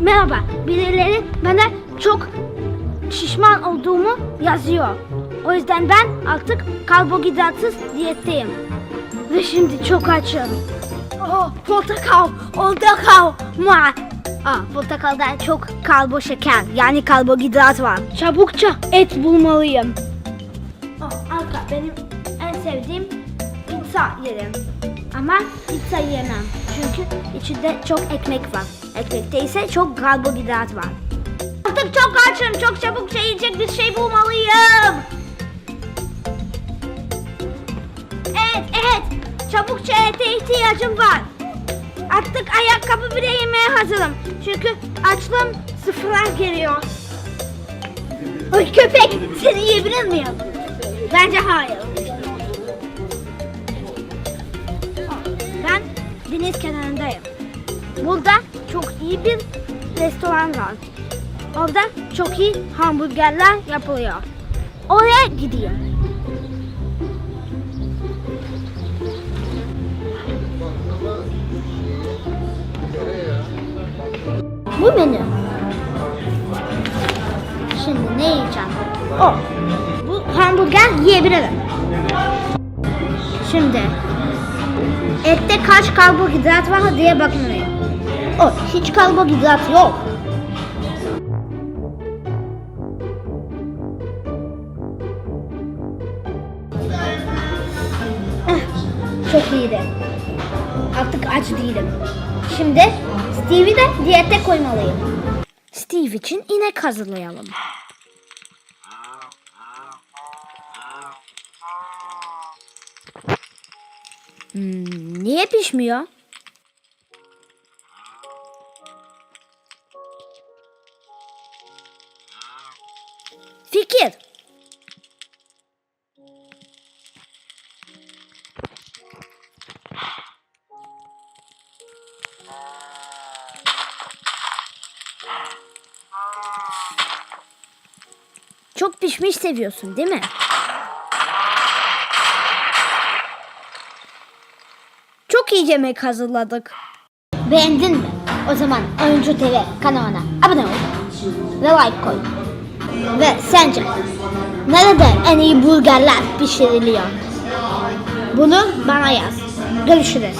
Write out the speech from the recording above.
Merhaba. Birileri bana çok şişman olduğumu yazıyor. O yüzden ben artık karbonhidratsız diyetteyim. Ve şimdi çok açım. Oh, portakal, portakal, ma. Aa, portakalda çok karbo şeker yani karbonhidrat var. Çabukça et bulmalıyım. Oh, arka benim en sevdiğim pizza yerim. Ama pizza yemem. Çünkü içinde çok ekmek var. Ekmekte ise çok karbonhidrat var. Artık çok açım. Çok çabuk şey yiyecek bir şey bulmalıyım. Evet, evet. Çabukça ete ihtiyacım var. Artık ayakkabı bile yemeye hazırım. Çünkü açlığım sıfıra geliyor. Oy köpek, seni yiyebilir miyim? Bence hayır. Deniz kenarındayım. Burada çok iyi bir restoran var. Orada çok iyi hamburgerler yapılıyor. Oraya gideyim. Bu menü. Şimdi ne yiyeceğim? O. Bu hamburger yiyebilirim. Şimdi ette kaç karbonhidrat var diye bakmalıyım. O hiç karbonhidrat yok. Eh, Çok iyiydi. Artık aç değilim. Şimdi Steve'i de diyete koymalıyım. Steve için inek hazırlayalım. Hmm, niye pişmiyor? Fikir. Çok pişmiş seviyorsun değil mi? Çok iyi yemek hazırladık. Beğendin mi? O zaman Oyuncu TV kanalına abone ol ve like koy. Ve sence nerede en iyi burgerler pişiriliyor? Bunu bana yaz. Görüşürüz.